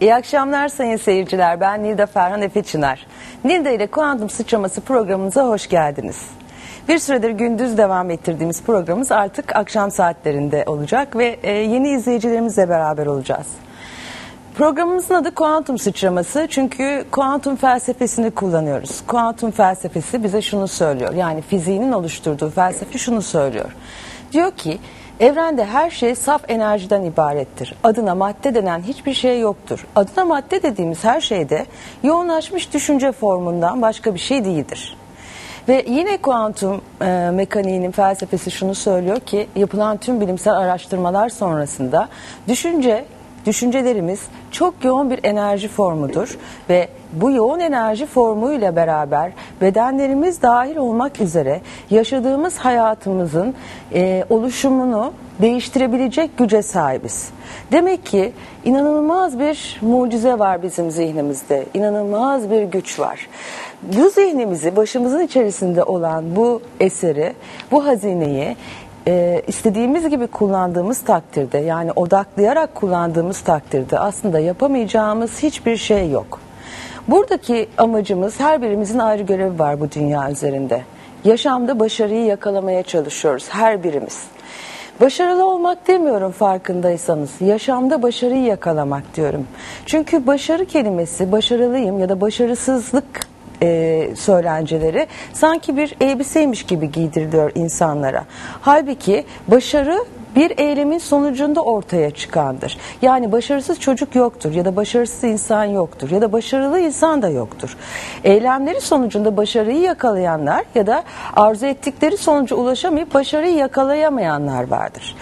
İyi akşamlar sayın seyirciler. Ben Nilda Ferhan Efe Çınar. Nilda ile Kuantum Sıçraması programımıza hoş geldiniz. Bir süredir gündüz devam ettirdiğimiz programımız artık akşam saatlerinde olacak ve e, yeni izleyicilerimizle beraber olacağız. Programımızın adı kuantum sıçraması çünkü kuantum felsefesini kullanıyoruz. Kuantum felsefesi bize şunu söylüyor. Yani fiziğinin oluşturduğu felsefe şunu söylüyor. Diyor ki evrende her şey saf enerjiden ibarettir. Adına madde denen hiçbir şey yoktur. Adına madde dediğimiz her şeyde yoğunlaşmış düşünce formundan başka bir şey değildir. Ve yine kuantum e, mekaniğinin felsefesi şunu söylüyor ki yapılan tüm bilimsel araştırmalar sonrasında düşünce düşüncelerimiz çok yoğun bir enerji formudur ve bu yoğun enerji formuyla beraber bedenlerimiz dahil olmak üzere yaşadığımız hayatımızın e, oluşumunu değiştirebilecek güce sahibiz. Demek ki inanılmaz bir mucize var bizim zihnimizde. İnanılmaz bir güç var. Bu zihnimizi başımızın içerisinde olan bu eseri, bu hazineyi e, istediğimiz gibi kullandığımız takdirde yani odaklayarak kullandığımız takdirde aslında yapamayacağımız hiçbir şey yok. Buradaki amacımız her birimizin ayrı görevi var bu dünya üzerinde. Yaşamda başarıyı yakalamaya çalışıyoruz her birimiz. Başarılı olmak demiyorum farkındaysanız. Yaşamda başarıyı yakalamak diyorum. Çünkü başarı kelimesi başarılıyım ya da başarısızlık e, söylenceleri sanki bir elbiseymiş gibi giydiriliyor insanlara. Halbuki başarı bir eylemin sonucunda ortaya çıkandır. Yani başarısız çocuk yoktur ya da başarısız insan yoktur ya da başarılı insan da yoktur. Eylemleri sonucunda başarıyı yakalayanlar ya da arzu ettikleri sonuca ulaşamayıp başarıyı yakalayamayanlar vardır.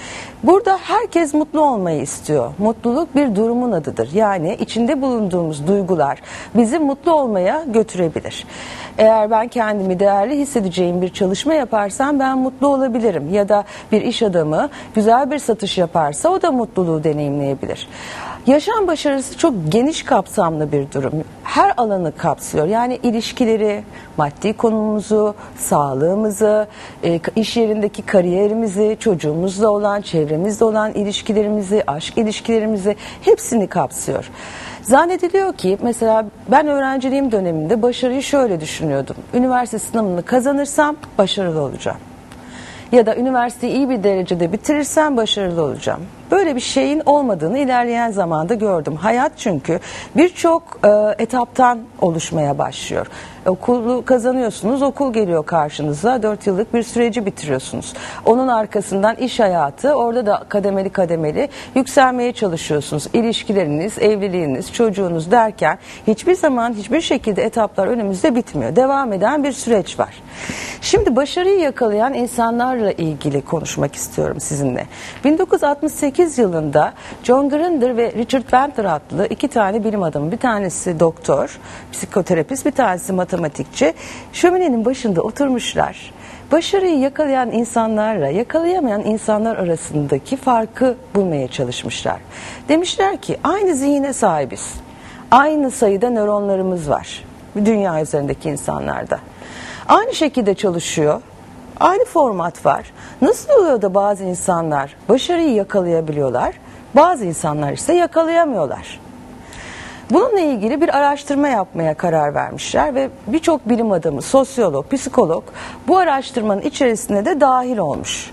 Burada herkes mutlu olmayı istiyor. Mutluluk bir durumun adıdır. Yani içinde bulunduğumuz duygular bizi mutlu olmaya götürebilir. Eğer ben kendimi değerli hissedeceğim bir çalışma yaparsam ben mutlu olabilirim. Ya da bir iş adamı güzel bir satış yaparsa o da mutluluğu deneyimleyebilir. Yaşam başarısı çok geniş kapsamlı bir durum. Her alanı kapsıyor. Yani ilişkileri, maddi konumumuzu, sağlığımızı, e, iş yerindeki kariyerimizi, çocuğumuzla olan, çevremizle olan ilişkilerimizi, aşk ilişkilerimizi hepsini kapsıyor. Zannediliyor ki mesela ben öğrenciliğim döneminde başarıyı şöyle düşünüyordum. Üniversite sınavını kazanırsam başarılı olacağım. Ya da üniversiteyi iyi bir derecede bitirirsem başarılı olacağım. Böyle bir şeyin olmadığını ilerleyen zamanda gördüm. Hayat çünkü birçok e, etaptan oluşmaya başlıyor. Okulu kazanıyorsunuz, okul geliyor karşınıza, dört yıllık bir süreci bitiriyorsunuz. Onun arkasından iş hayatı, orada da kademeli kademeli yükselmeye çalışıyorsunuz. İlişkileriniz, evliliğiniz, çocuğunuz derken hiçbir zaman hiçbir şekilde etaplar önümüzde bitmiyor. Devam eden bir süreç var. Şimdi başarıyı yakalayan insanlarla ilgili konuşmak istiyorum sizinle. 1968 yılında John Grinder ve Richard Venter adlı iki tane bilim adamı, bir tanesi doktor, psikoterapist, bir tanesi matematikçi, şöminenin başında oturmuşlar. Başarıyı yakalayan insanlarla yakalayamayan insanlar arasındaki farkı bulmaya çalışmışlar. Demişler ki aynı zihine sahibiz. Aynı sayıda nöronlarımız var. Dünya üzerindeki insanlarda. Aynı şekilde çalışıyor. Aynı format var. Nasıl oluyor da bazı insanlar başarıyı yakalayabiliyorlar, bazı insanlar ise yakalayamıyorlar. Bununla ilgili bir araştırma yapmaya karar vermişler ve birçok bilim adamı, sosyolog, psikolog bu araştırmanın içerisine de dahil olmuş.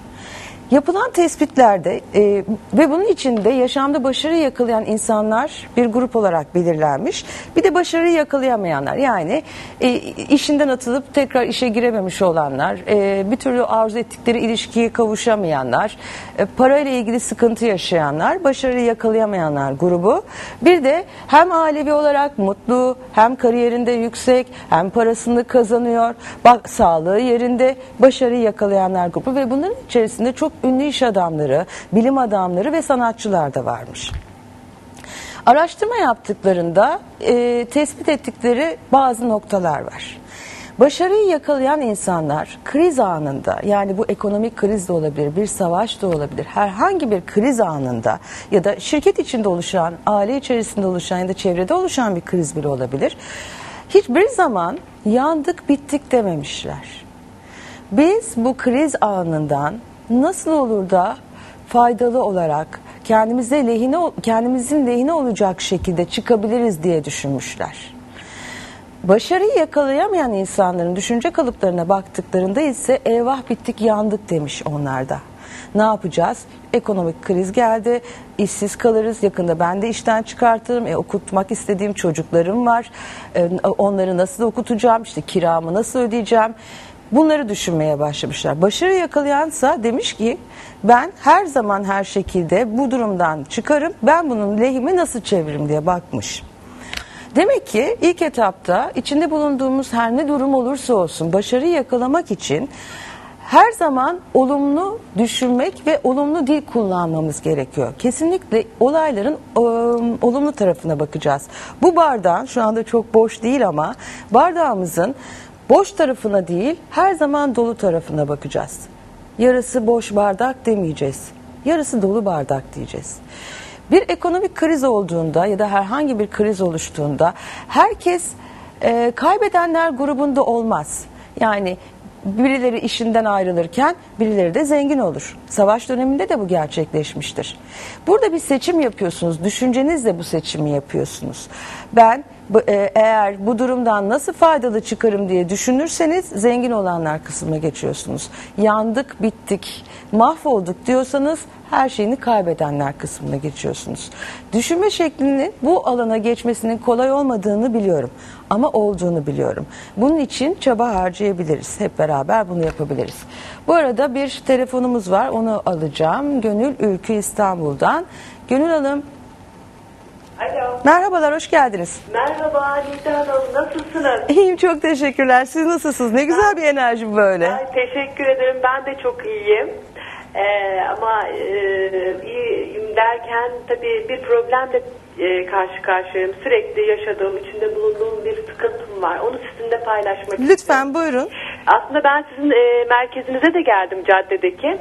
Yapılan tespitlerde e, ve bunun içinde yaşamda başarı yakalayan insanlar bir grup olarak belirlenmiş. Bir de başarıyı yakalayamayanlar yani e, işinden atılıp tekrar işe girememiş olanlar, e, bir türlü arzu ettikleri ilişkiye kavuşamayanlar, e, parayla ilgili sıkıntı yaşayanlar, başarıyı yakalayamayanlar grubu. Bir de hem ailevi olarak mutlu, hem kariyerinde yüksek, hem parasını kazanıyor, bak sağlığı yerinde, başarıyı yakalayanlar grubu ve bunların içerisinde çok ünlü iş adamları, bilim adamları ve sanatçılar da varmış. Araştırma yaptıklarında e, tespit ettikleri bazı noktalar var. Başarıyı yakalayan insanlar kriz anında yani bu ekonomik kriz de olabilir, bir savaş da olabilir. Herhangi bir kriz anında ya da şirket içinde oluşan, aile içerisinde oluşan ya da çevrede oluşan bir kriz bile olabilir. Hiçbir zaman yandık bittik dememişler. Biz bu kriz anından nasıl olur da faydalı olarak kendimize lehine kendimizin lehine olacak şekilde çıkabiliriz diye düşünmüşler. Başarıyı yakalayamayan insanların düşünce kalıplarına baktıklarında ise eyvah bittik yandık demiş onlarda. Ne yapacağız? Ekonomik kriz geldi, işsiz kalırız, yakında ben de işten çıkartırım, e, okutmak istediğim çocuklarım var, e, onları nasıl okutacağım, işte kiramı nasıl ödeyeceğim, bunları düşünmeye başlamışlar. Başarı yakalayansa demiş ki ben her zaman her şekilde bu durumdan çıkarım, ben bunun lehime nasıl çeviririm diye bakmış. Demek ki ilk etapta içinde bulunduğumuz her ne durum olursa olsun başarıyı yakalamak için her zaman olumlu düşünmek ve olumlu dil kullanmamız gerekiyor. Kesinlikle olayların e, olumlu tarafına bakacağız. Bu bardağın şu anda çok boş değil ama bardağımızın boş tarafına değil her zaman dolu tarafına bakacağız. Yarısı boş bardak demeyeceğiz. Yarısı dolu bardak diyeceğiz. Bir ekonomik kriz olduğunda ya da herhangi bir kriz oluştuğunda herkes e, kaybedenler grubunda olmaz. Yani birileri işinden ayrılırken birileri de zengin olur. Savaş döneminde de bu gerçekleşmiştir. Burada bir seçim yapıyorsunuz. Düşüncenizle bu seçimi yapıyorsunuz. Ben eğer bu durumdan nasıl faydalı çıkarım diye düşünürseniz zengin olanlar kısmına geçiyorsunuz. Yandık, bittik, mahvolduk diyorsanız her şeyini kaybedenler kısmına geçiyorsunuz. Düşünme şeklinin bu alana geçmesinin kolay olmadığını biliyorum ama olduğunu biliyorum. Bunun için çaba harcayabiliriz. Hep beraber bunu yapabiliriz. Bu arada bir telefonumuz var. Onu alacağım. Gönül Ülkü İstanbul'dan. Gönül Hanım Alo. Merhabalar, hoş geldiniz. Merhaba Nida Hanım, nasılsınız? İyiyim, çok teşekkürler. Siz nasılsınız? Ne güzel bir enerji böyle. Ay, teşekkür ederim, ben de çok iyiyim. Ee, ama e, iyiyim derken tabii bir problemle e, karşı karşıyayım. Sürekli yaşadığım, içinde bulunduğum bir sıkıntım var. Onu sizinle paylaşmak istiyorum. Lütfen buyurun. Aslında ben sizin e, merkezinize de geldim caddedeki.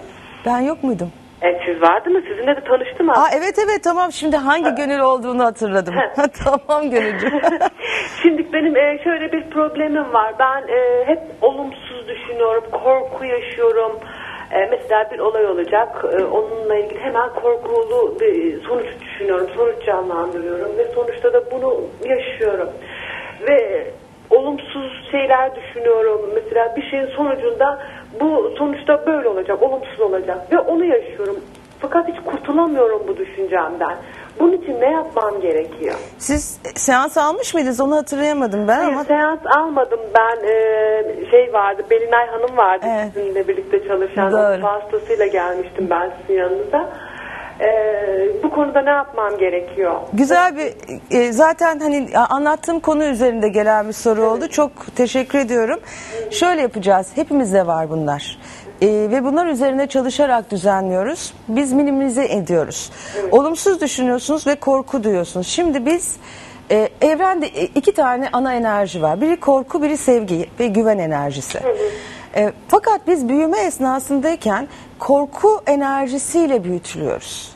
Ben yok muydum? E, siz vardı mı? Sizinle de tanıştım aslında. Aa, evet evet tamam şimdi hangi gönül olduğunu hatırladım. tamam gönülcüm. Şimdi benim e, şöyle bir problemim var. Ben e, hep olumsuz düşünüyorum, korku yaşıyorum. E, mesela bir olay olacak, e, onunla ilgili hemen korkulu bir sonuç düşünüyorum, sonuç canlandırıyorum ve sonuçta da bunu yaşıyorum. Ve olumsuz şeyler düşünüyorum. Mesela bir şeyin sonucunda bu sonuçta böyle olacak, olumsuz olacak ve onu yaşıyorum. Fakat hiç kurtulamıyorum bu düşüncemden. Bunun için ne yapmam gerekiyor? Siz seans almış mıydınız onu hatırlayamadım ben Hayır, ama. seans almadım ben. Ee, şey vardı, Belinay Hanım vardı Evet. sizinle birlikte çalışan. Doğru. Vasıtasıyla gelmiştim ben sizin yanınıza. Ee, bu konuda ne yapmam gerekiyor? Güzel bir e, zaten hani anlattığım konu üzerinde gelen bir soru oldu. Çok teşekkür ediyorum. Şöyle yapacağız. Hepimizde var bunlar. E, ve bunlar üzerine çalışarak düzenliyoruz. Biz minimize ediyoruz. Olumsuz düşünüyorsunuz ve korku duyuyorsunuz. Şimdi biz e, evrende e, iki tane ana enerji var. Biri korku, biri sevgi ve güven enerjisi. E, fakat biz büyüme esnasındayken korku enerjisiyle büyütülüyoruz.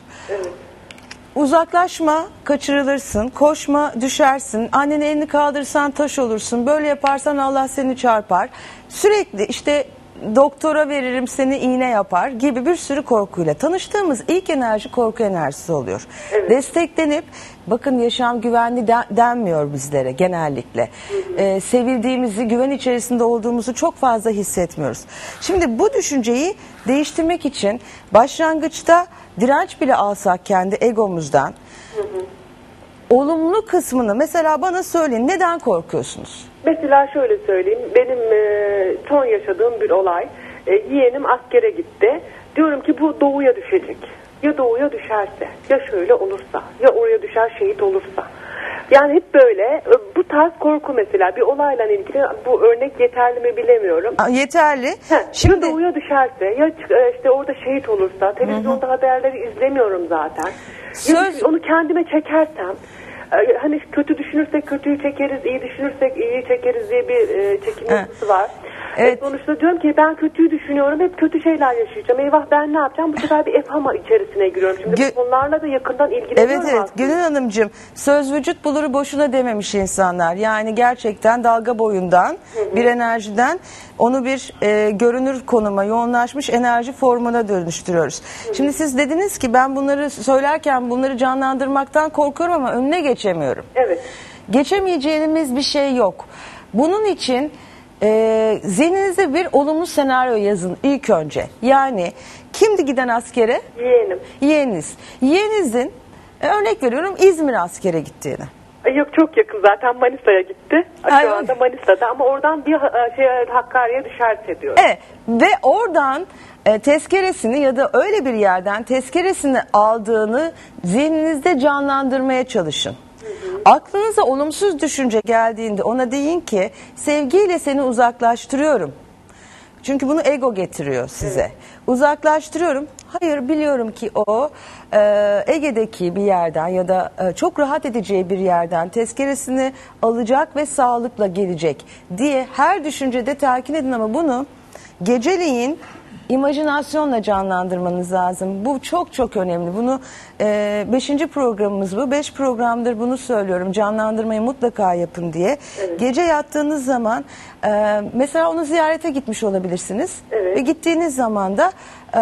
Uzaklaşma, kaçırılırsın, koşma, düşersin, annenin elini kaldırırsan taş olursun, böyle yaparsan Allah seni çarpar. Sürekli işte doktora veririm seni iğne yapar gibi bir sürü korkuyla. Tanıştığımız ilk enerji korku enerjisi oluyor. Desteklenip bakın yaşam güvenli de- denmiyor bizlere genellikle. Ee, sevildiğimizi, güven içerisinde olduğumuzu çok fazla hissetmiyoruz. Şimdi bu düşünceyi değiştirmek için başlangıçta direnç bile alsak kendi egomuzdan olumlu kısmını mesela bana söyleyin neden korkuyorsunuz? Mesela şöyle söyleyeyim. Benim e, son yaşadığım bir olay. E, yeğenim askere gitti. Diyorum ki bu doğuya düşecek. Ya doğuya düşerse, ya şöyle olursa, ya oraya düşer şehit olursa. Yani hep böyle e, bu tarz korku mesela bir olayla ilgili bu örnek yeterli mi bilemiyorum. Aa, yeterli. Heh, Şimdi ya doğuya düşerse ya e, işte orada şehit olursa televizyonda haberleri izlemiyorum zaten. Ya Söz- onu kendime çekersem hani kötü düşünürsek kötüyü çekeriz, iyi düşünürsek iyiyi çekeriz diye bir e, yapısı var. Evet. Sonuçta diyorum ki ben kötüyü düşünüyorum, hep kötü şeyler yaşayacağım. Eyvah ben ne yapacağım? Bu sefer bir efhama içerisine giriyorum. Şimdi Gö- bu konularla da yakından ilgileniyorum Evet evet aslında. Gönül Hanımcığım söz vücut buluru boşuna dememiş insanlar. Yani gerçekten dalga boyundan bir enerjiden Onu bir e, görünür konuma, yoğunlaşmış enerji formuna dönüştürüyoruz. Şimdi siz dediniz ki ben bunları söylerken bunları canlandırmaktan korkuyorum ama önüne geçemiyorum. Evet. Geçemeyeceğimiz bir şey yok. Bunun için e, zihninizde bir olumlu senaryo yazın ilk önce. Yani kimdi giden askere? Yeğenim. Yeğeniz. Yeğenizin e, örnek veriyorum İzmir askere gittiğini. Ay Yok çok yakın zaten Manisa'ya gitti. Ay, Şu anda Manisa'da ama oradan bir şey, Hakkari'ye düşer ediyor. Evet ve oradan e, tezkeresini ya da öyle bir yerden tezkeresini aldığını zihninizde canlandırmaya çalışın. Aklınıza olumsuz düşünce geldiğinde ona deyin ki sevgiyle seni uzaklaştırıyorum. Çünkü bunu ego getiriyor size. Uzaklaştırıyorum. Hayır biliyorum ki o e, Ege'deki bir yerden ya da e, çok rahat edeceği bir yerden tezkeresini alacak ve sağlıkla gelecek diye her düşüncede telkin edin ama bunu geceleyin imajinasyonla canlandırmanız lazım. Bu çok çok önemli. Bunu e, beşinci programımız bu. Beş programdır bunu söylüyorum. Canlandırmayı mutlaka yapın diye. Gece yattığınız zaman e, mesela onu ziyarete gitmiş olabilirsiniz. Evet. Ve gittiğiniz zaman da e,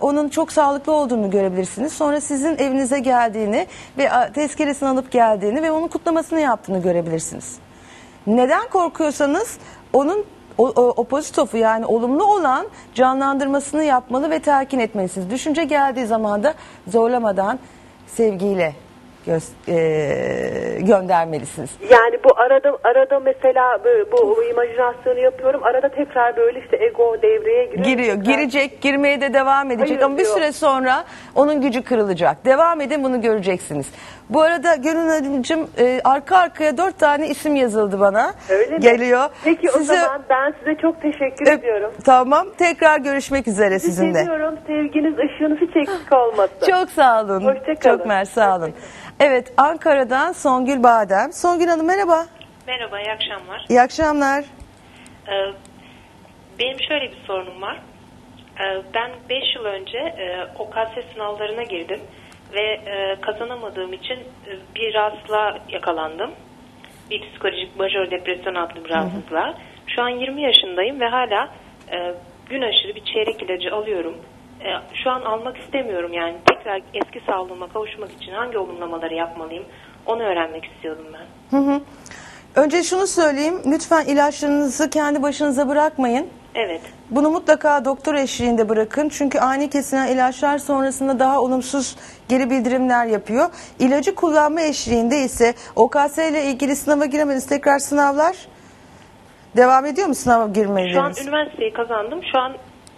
onun çok sağlıklı olduğunu görebilirsiniz. Sonra sizin evinize geldiğini ve tezkeresini alıp geldiğini ve onun kutlamasını yaptığını görebilirsiniz. Neden korkuyorsanız onun o, o, opozitofu yani olumlu olan canlandırmasını yapmalı ve telkin etmelisiniz. Düşünce geldiği zaman da zorlamadan sevgiyle göz, e, göndermelisiniz. Yani bu arada arada mesela bu, bu imajinasyonu yapıyorum. Arada tekrar böyle işte ego devreye giriyor. Giriyor, Tekrar- girecek, girmeye de devam edecek Hayır ama bir diyor. süre sonra onun gücü kırılacak. Devam edin bunu göreceksiniz. Bu arada Gönül Hanımcığım e, arka arkaya dört tane isim yazıldı bana. Öyle mi? Geliyor. Peki o Size- zaman ben size çok teşekkür Öp- ediyorum. Tamam. Tekrar görüşmek üzere Sizi sizinle. seviyorum. Sevginiz, ışığınız hiç eksik olmasın. Çok sağ olun. Hoşça kalın. Çok mersi sağ olun. Evet Ankara'dan Songül Badem. Songül Hanım merhaba. Merhaba, iyi akşamlar. İyi akşamlar. Ee, benim şöyle bir sorunum var. Ee, ben 5 yıl önce e, OKS sınavlarına girdim ve e, kazanamadığım için e, bir rahatsızlığa yakalandım. Bir psikolojik majör depresyon adlı bir rahatsızlığa. Şu an 20 yaşındayım ve hala e, gün aşırı bir çeyrek ilacı alıyorum. E, şu an almak istemiyorum yani tekrar eski sağlığıma kavuşmak için hangi olumlamaları yapmalıyım onu öğrenmek istiyordum ben. Hı hı. Önce şunu söyleyeyim. Lütfen ilaçlarınızı kendi başınıza bırakmayın. Evet. Bunu mutlaka doktor eşliğinde bırakın. Çünkü ani kesilen ilaçlar sonrasında daha olumsuz geri bildirimler yapıyor. İlacı kullanma eşliğinde ise OKS ile ilgili sınava giremediniz. Tekrar sınavlar devam ediyor mu sınava Şu an girmeleriniz? üniversiteyi kazandım. Şu an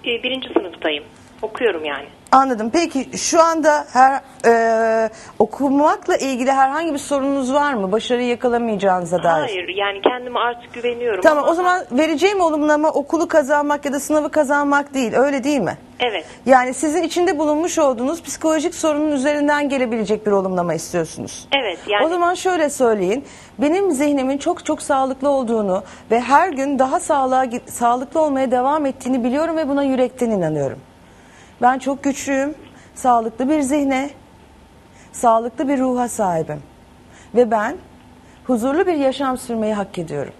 e, birinci sınıftayım. Okuyorum yani. Anladım. Peki şu anda her e, okumakla ilgili herhangi bir sorununuz var mı? Başarıyı yakalamayacağınıza dair. Hayır yani kendime artık güveniyorum. Tamam ama- o zaman vereceğim olumlama okulu kazanmak ya da sınavı kazanmak değil. Öyle değil mi? Evet. Yani sizin içinde bulunmuş olduğunuz psikolojik sorunun üzerinden gelebilecek bir olumlama istiyorsunuz. Evet, yani- O zaman şöyle söyleyin. Benim zihnimin çok çok sağlıklı olduğunu ve her gün daha sağlığa, sağlıklı olmaya devam ettiğini biliyorum ve buna yürekten inanıyorum. Ben çok güçlüyüm. Sağlıklı bir zihne, sağlıklı bir ruha sahibim. Ve ben huzurlu bir yaşam sürmeyi hak ediyorum.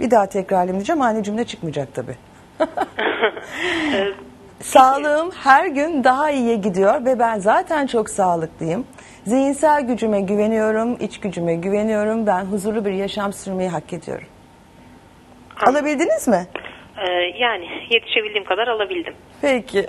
Bir daha tekrarlayacağım. Aynı cümle çıkmayacak tabii. Sağlığım her gün daha iyiye gidiyor ve ben zaten çok sağlıklıyım. Zihinsel gücüme güveniyorum, iç gücüme güveniyorum. Ben huzurlu bir yaşam sürmeyi hak ediyorum. Alabildiniz mi? Ee, yani yetişebildiğim kadar alabildim. Peki.